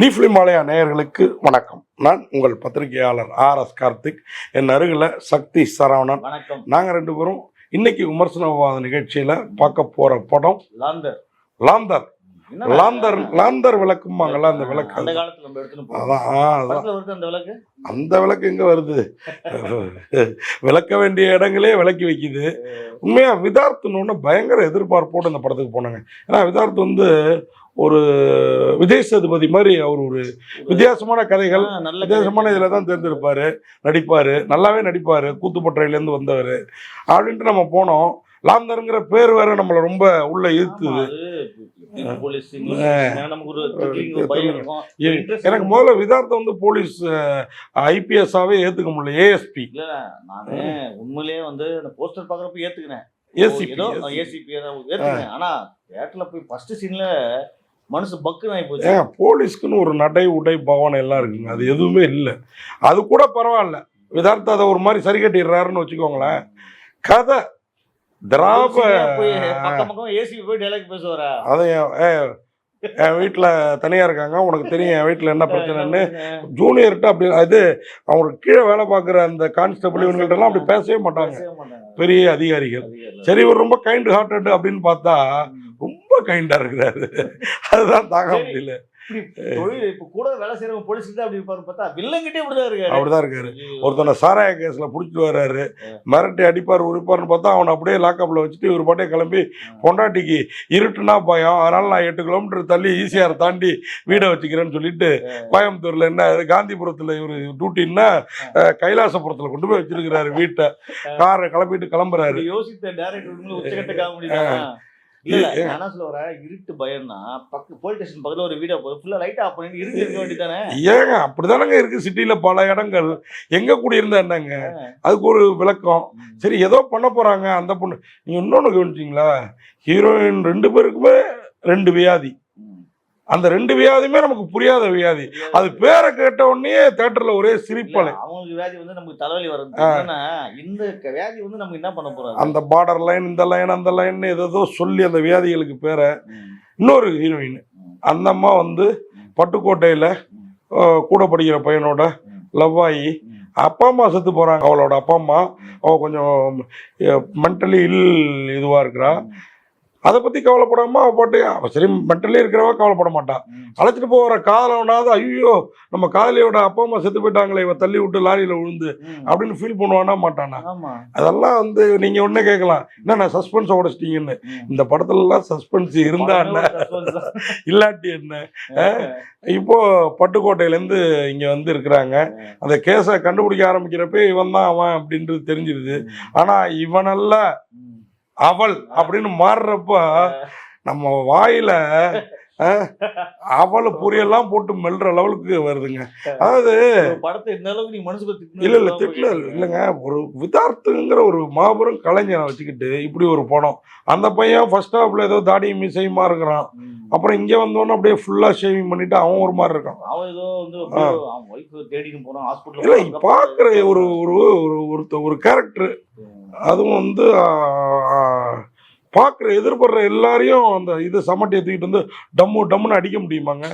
நீஃப்லி மாலையா நேயர்களுக்கு வணக்கம். நான் உங்கள் பத்திரிகையாளர் ஆர் எஸ் கார்த்திக். என் அருகில் சக்தி சரவணன். வணக்கம். நாங்கள் ரெண்டு பேரும் இன்னைக்கு விமர்சன விவாத நிகழ்ச்சியில் பார்க்க போகிற படம் லாந்தர். லாந்தர். லாந்தர் லாந்தர் விளக்குமாங்கல்ல அந்த விளக்கு அந்த. காலத்துல நம்ம அதான் வருது அந்த விளக்கு? அந்த விளக்கு எங்கே வருது? விளக்க வேண்டிய இடங்களே விளக்கி வைக்குது. உண்மையா விதார்த்துன்னு பயங்கர எதிர்பார்ப்போடு இந்த படத்துக்கு போனாங்க. ஏன்னா விதார்த் வந்து ஒரு விஜய் சேதுபதி மாதிரி அவர் ஒரு வித்தியாசமான கதைகள் நல்ல வித்தியாசமான இதில் தான் தேர்ந்தெடுப்பார் நடிப்பார் நல்லாவே நடிப்பார் கூத்துப்பற்றையிலேருந்து வந்தவர். அப்படின்ட்டு நம்ம போனோம். லாந்தருங்கிற பேர் வேற நம்மளை ரொம்ப உள்ள ஈர்த்துது எனக்கு. முதல்ல விதார்த்தம் வந்து போலீஸ் ஐபிஎஸ்ஸாவே ஏற்றுக்க முடியல. ஏஎஸ்பி இல்ல நானு உண்மையிலேயே வந்து அந்த போஸ்டர் பாக்குறப்ப ஏத்துக்கினேன் ஏசிபி ஏசிபி ஏத்துக்கினேன் ஆனா தியேட்டர்ல போய் ஃபர்ஸ்ட் சீன்ல மனசு பக்குன்னு ஆகி போலீஸ்க்குன்னு ஒரு நடை உடை பவனம் எல்லாம் இருக்குங்க. அது எதுவுமே இல்லை. அது கூட பரவாயில்ல. விதார்த்த அதை ஒரு மாதிரி சரி கட்டிடுறாருன்னு வச்சுக்கோங்களேன். கதை திராப போய் பக்கம் பக்கம் ஏசிபி போய் டைலாக் பேசுவாரா அதை என் வீட்டில் தனியாக இருக்காங்க உனக்கு தெரியும் என் வீட்டில் என்ன பிரச்சனைன்னு ஜூனியர்கிட்ட அப்படி அது அவங்களுக்கு கீழே வேலை பார்க்குற அந்த கான்ஸ்டபிள் இவங்கள்ட்டலாம் அப்படி பேசவே மாட்டாங்க. பெரிய அதிகாரிகள். சரி இவர் ரொம்ப கைண்ட் ஹார்ட்டட் அப்படின்னு பார்த்தா. ரொம்ப கைண்டாக இருக்கிறாரு அதுதான் தாங்க. முடியல தொழில் இப்ப கூட வேலை செய்யறவங்க போலீஸ் தான் அப்படி இருப்பாரு பார்த்தா வில்லங்கிட்டே இப்படிதான் இருக்காரு. அப்படிதான் இருக்காரு. ஒருத்தனை சாராய கேஸில் பிடிச்சிட்டு வர்றாரு. மிரட்டி அடிப்பார் உரிப்பார்னு பார்த்தா அவனை அப்படியே லாக்கப்பில் வச்சுட்டு இவர் பாட்டே கிளம்பி பொண்டாட்டிக்கு இருட்டுனா பயம். அதனால நான் எட்டு கிலோமீட்டர் தள்ளி ஈசிஆர் தாண்டி வீடை வச்சுக்கிறேன்னு சொல்லிட்டு கோயம்புத்தூர்ல என்ன காந்திபுரத்துல இவர் டியூட்டின்னா கைலாசபுரத்துல கொண்டு போய் வச்சிருக்கிறாரு வீட்டை. காரை கிளம்பிட்டு கிளம்புறாரு. இப்படி யோசித்த டேரக்டர் உச்சகட்ட காமெடி தான்? இல்ல என்ன சொல்ல வரேன்? இருட்டு பயம்னா பக்க போலீஸ் ஸ்டேஷன் பக்கத்துல ஒரு வீடியோ ஃபுல்லா லைட் ஆஃப் பண்ணிட்டு இருட்டு இருக்க வேண்டியதானே ஏங்க அப்படிதானங்க இருக்கு சிட்டில பல இடங்கள். எங்க குடியிருந்தா என்னங்க? அதுக்கு ஒரு விளக்கம். சரி ஏதோ பண்ண போறாங்க அந்த பொண்ணு. நீங்க இன்னொன்னு கவனிச்சிங்களா? ஹீரோயின் ரெண்டு பேருக்குமே ரெண்டு வியாதி. அந்த ரெண்டு வியாதியுமே நமக்கு புரியாத வியாதி. அது பேரை கேட்ட உடனே தேட்டர்ல ஒரே சிரிப்பலை. அவங்களுக்கு வியாதி வந்து நமக்கு தலைவலி வருது இந்த வியாதி வந்து நமக்கு என்ன பண்ண போறாங்க அந்த பார்டர் லைன் இந்த லைன் அந்த லைன் ஏதோ சொல்லி அந்த வியாதிகளுக்கு பேரை இன்னொரு ஹீரோயின் அந்த அம்மா வந்து பட்டுக்கோட்டையில கூட படிக்கிற பையனோட லவ் ஆகி அப்பா அம்மா செத்து போறாங்க. அவளோட அப்பா அம்மா அவ கொஞ்சம் மென்டலி இல் இதுவா இருக்கிறா. அதை பத்தி கவலைப்படாம அவ பாட்டு அவ சரி மென்டலி இருக்கிறவ கவலைப்பட மாட்டான் அழைச்சிட்டு போகிற காதலவனாவது ஐயோ நம்ம காதலியோட அப்பா அம்மா செத்து போயிட்டாங்களே இவ தள்ளி விட்டு லாரியில விழுந்து அப்படின்னு ஃபீல் பண்ணுவானா மாட்டானா? அதெல்லாம் வந்து நீங்க ஒண்ணே கேட்கலாம். என்ன நான் சஸ்பென்ஸ் உடைச்சிட்டீங்கன்னு? இந்த படத்துல எல்லாம் சஸ்பென்ஸ் இருந்தா என்ன? இல்லாட்டி என்ன? இப்போ பட்டுக்கோட்டையில இருந்து இங்க வந்து இருக்கிறாங்க. அந்த கேஸை கண்டுபிடிக்க ஆரம்பிக்கிறப்ப இவன் தான் அவன் அப்படின்றது தெரிஞ்சிருது. ஆனா இவனல்ல அவள் அப்படின்னு மாறுறப்ப நம்ம வாயில அவளை பொரியெல்லாம் போட்டு மெல்ற லெவலுக்கு வருதுங்க. அதாவது படத்தை இந்த அளவுக்கு நீ மனசுக்கு இல்ல இல்ல திட்டல இல்லைங்க ஒரு விதார்த்துங்கிற ஒரு மாபெரும் கலைஞரை வச்சுக்கிட்டு இப்படி ஒரு படம். அந்த பையன் ஃபர்ஸ்ட் ஹாஃப்ல ஏதோ தாடி மிசையுமா இருக்கிறான். அப்புறம் இங்க வந்தோடனே அப்படியே ஃபுல்லா ஷேவிங் பண்ணிட்டு அவன் ஒரு மாதிரி இருக்கான். அவன் ஏதோ வந்து ஒய்ஃப் தேடின்னு போனான் இல்ல ஹாஸ்பிட்டல் பாக்குற ஒரு ஒரு ஒரு ஒருத்த ஒரு கேரக்டர் அதுவும் வந்து பார்க்குற எதிர்படுற எல்லாரையும் அந்த இது சமட்டி எடுத்துக்கிட்டு வந்து டம்மு டம்முன்னு அடிக்க முடியுமாங்க?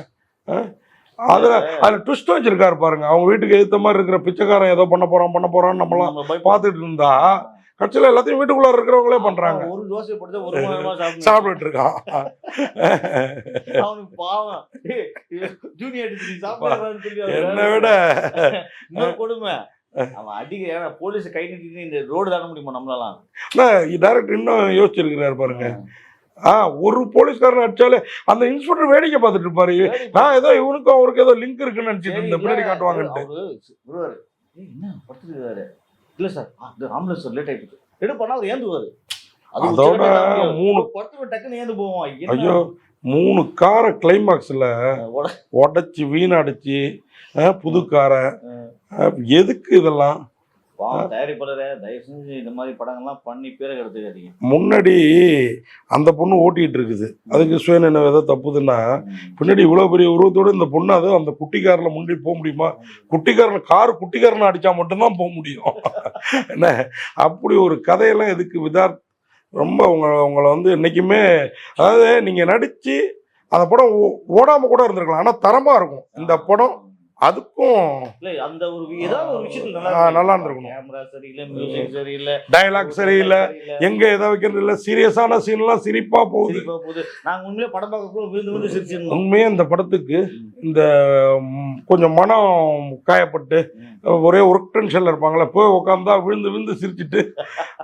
அதுல அதுல ட்விஸ்ட் வச்சிருக்காரு பாருங்க. அவங்க வீட்டுக்கு எதிர்த்த மாதிரி இருக்கிற பிச்சைக்காரன் ஏதோ பண்ண போறான் பண்ண போறான்னு நம்மளாம் பார்த்துட்டு இருந்தா கட்சியில எல்லாத்தையும் வீட்டுக்குள்ள இருக்கிறவங்களே பண்றாங்க. ஒரு தோசை போட்டு ஒரு சாப்பிட்டுட்டு இருக்கான். அவனுக்கு பாவம். என்னை விட இன்னொரு கொடுமை. அவன் அடிக்க ஏன்னா போலீஸ் கை நிறுத்தி இந்த ரோடு தாண்ட முடியுமா நம்மளாலாம் டைரக்டர் இன்னும் யோசிச்சிருக்கிறாரு பாருங்க. ஆ ஒரு போலீஸ்காரன் அடிச்சாலே அந்த இன்ஸ்பெக்டர் வேடிக்கை பார்த்துட்டு இருப்பாரு. நான் ஏதோ இவனுக்கும் அவருக்கு ஏதோ லிங்க் இருக்குன்னு நினைச்சிட்டு இருந்தேன். பின்னாடி காட்டுவாங்கன்ட்டு. என்ன படுத்துருக்காரு? இல்ல சார். ஆம்புலன்ஸ் லேட் ஆயிட்டு எடு பண்ணா அவர் ஏந்துவாரு. அது அதோட. மூணு- படுத்துட்டு டக்குன்னு ஏந்து என்ன? ஐயோ மூணு காரை கிளைமாக்ஸ்ல உட- உடச்சி வீணடிச்சு புது காரை எதுக்கு இதெல்லாம்? தயாரிப்பாளரே தயவு செஞ்சு இந்த மாதிரி படங்கள்லாம் பண்ணி பேரை கெடுத்துக்காதீங்க. முன்னாடி அந்த பொண்ணு ஓட்டிட்டு இருக்குது. அதுக்கு சுயநினைவு ஏதோ தப்புதுன்னா பின்னாடி இவ்வளவு பெரிய உருவத்தோட இந்த பொண்ணு அது அந்த குட்டிக்காரில் முன்னாடி போக முடியுமா? குட்டிக்காரன் கார் குட்டிக்காரனை அடிச்சா மட்டும்தான் போக முடியும். என்ன? அப்படி ஒரு கதையெல்லாம் எதுக்கு? விதார் ரொம்ப உங்க உங்களை வந்து என்னைக்குமே அதாவது நீங்க நடிச்சு அந்த படம் ஓ- ஓடாம கூட இருந்திருக்கலாம். ஆனா தரமா இருக்கும். இந்த படம் அதுக்கும் அந்த ஒரு ஏதாவது ஒரு ஆ, நல்லா இருந்திருக்கணும். கேமரா சரியில்லை மியூசிக் சரியில்லை டயலாக் சரியில்லை. எங்க எதை வைக்கிறது இல்ல. சீரியஸான சீன்லாம் சிரிப்பா போகுது. போகுது. நாங்க உண்மையிலே படம் பார்க்க கூட விழுந்து விழுந்து சிரிச்சிருந்தோம். உண்மையே இந்த படத்துக்கு இந்த கொஞ்சம் மனம் காயப்பட்டு ஒரே ஒர்க் டென்ஷன்ல இருப்பாங்களே போய் உட்காந்தா விழுந்து விழுந்து சிரிச்சிட்டு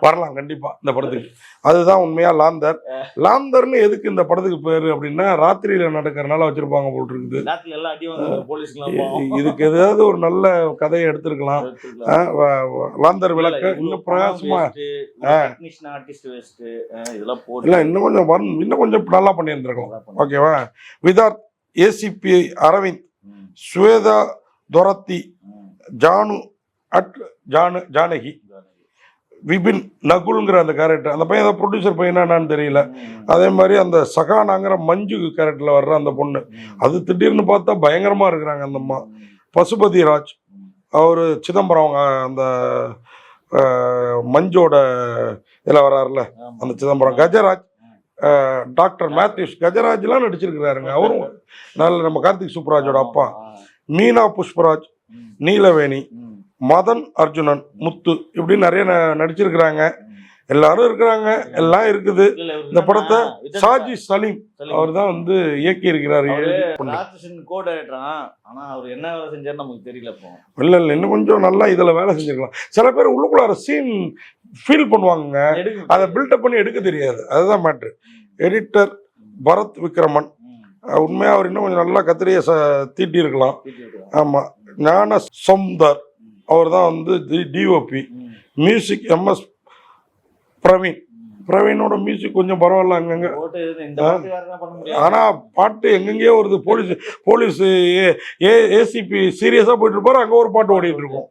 வரலாம் கண்டிப்பா இந்த படத்துக்கு. அதுதான் உண்மையா லாந்தர். லாந்தர்னு எதுக்கு இந்த படத்துக்கு பேரு அப்படின்னா ராத்திரியில நடக்கிறனால வச்சிருப்பாங்க போல் இருக்குது. இதுக்கு ஏதாவது ஒரு நல்ல கதையை எடுத்திருக்கலாம். லாந்தர் விளக்க இன்னும் பிரகாசமா இல்ல இன்னும் கொஞ்சம். இன்னும் கொஞ்சம் நல்லா பண்ணியிருந்திருக்கலாம். ஓகேவா? விதார்த் ஏசிபி அரவிந்த் ஸ்வேதா துரத்தி. ஜானு அட் ஜானு ஜானகி. விபின் நகுல்ங்கிற அந்த கேரக்டர் அந்த பையன் ப்ரொடியூசர் பையனா என்னன்னு தெரியல. அதே மாதிரி அந்த சகானாங்கிற மஞ்சு கேரக்டர்ல வர்ற அந்த பொண்ணு. அது திடீர்னு பார்த்தா பயங்கரமா இருக்கிறாங்க அந்த அம்மா. பசுபதி ராஜ். அவர் சிதம்பரம் அவங்க அந்த மஞ்சோட இதில் வர்றாருல ஆமா. அந்த சிதம்பரம். கஜராஜ் டாக்டர் மேத்யூஸ் கஜராஜ்லாம் நடிச்சிருக்கிறாருங்க. அவரும் நல்ல நம்ம கார்த்திக் சுப்ராஜோட அப்பா. மீனா புஷ்பராஜ் நீலவேணி மதன் அர்ஜுனன் முத்து இப்படி நிறைய நடிச்சிருக்கிறாங்க. எல்லாரும் இருக்கிறாங்க. எல்லாம் இருக்குது. இந்த படத்தை சாஜி சலீம். அவர் தான் வந்து இயக்கி இருக்கிறாரு கோ டைரக்டரான் ஆனா அவர் என்ன வேலை செஞ்சாருன்னு நமக்கு தெரியல இப்போ. இல்ல இல்ல. இன்னும் கொஞ்சம் நல்லா இதுல வேலை செஞ்சிருக்கலாம். சில பேர் உள்ளுக்குள்ளார சீன் ஃபீல் பண்ணுவாங்க அதை பில்டப் பண்ணி எடுக்க தெரியாது. அதுதான் மேட்ரு எடிட்டர் பரத் விக்ரமன். ம், அஹ் உண்மையா அவர் இன்னும் கொஞ்சம் நல்லா கத்திரியை ச தீட்டி இருக்கலாம் தீட்டி விட்டுருவாங்க. ஆமா. ஞான சொம்தர் அவர் தான் வந்து டிஓபி ம், மியூசிக் எம்எஸ் பிரவீன். பிரவீனோட மியூசிக் கொஞ்சம் பரவாயில்ல அங்கங்க. இந்த பாட்டு எங்கெங்கேயோ வருது. போலீஸ் போலீஸ் ஏ ஏசிபி சீரியஸா போயிட்டு இருப்பாரு. அங்க ஒரு பாட்டு ஓடிட்டு இருக்கும்.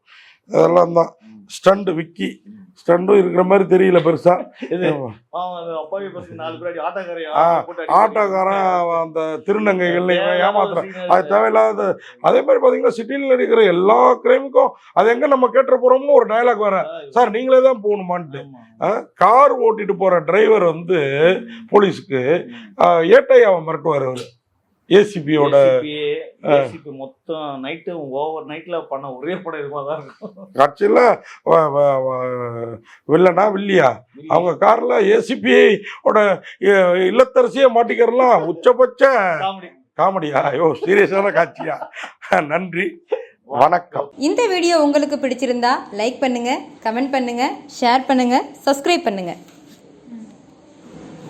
அதெல்லாம் தான். ஸ்டண்ட் விக்கி. ஸ்டண்டும் இருக்கிற மாதிரி தெரியல பெருசா. ஆட்டோக்காரன் அந்த திருநங்கைகள் ஏமாத்துறான். அது தேவையில்லாத அதே மாதிரி பாத்தீங்கன்னா சிட்டியில் நடிக்கிற எல்லா கிரைமுக்கும் அது எங்க நம்ம கேட்டுற போறோம்னு ஒரு டயலாக் வர ஆ, சார் நீங்களே தான் போகணுமான்ட்டு. கார் ஓட்டிட்டு போற டிரைவர் வந்து போலீஸுக்கு ம். ஏட்டை அவன் மிரட்டுவார் அவர். ஏசிபியோட மொத்தம் நைட்டு ஓவர் நைட்ல பண்ண ஒரே படம் தான் இருக்கும்? கட்சியில் வில்லனா வில்லியா? அவங்க கார்ல ஏசிபி ஓட இ- இல்லத்தரசியை மாட்டிக்கிறலாம் உச்சபட்ச காமெடி. காமெடியா? ஐயோ சீரியஸான காட்சியா? நன்றி. வணக்கம். இந்த வீடியோ உங்களுக்கு பிடிச்சிருந்தா லைக் பண்ணுங்க கமெண்ட் பண்ணுங்க ஷேர் பண்ணுங்க சப்ஸ்கிரைப் பண்ணுங்க.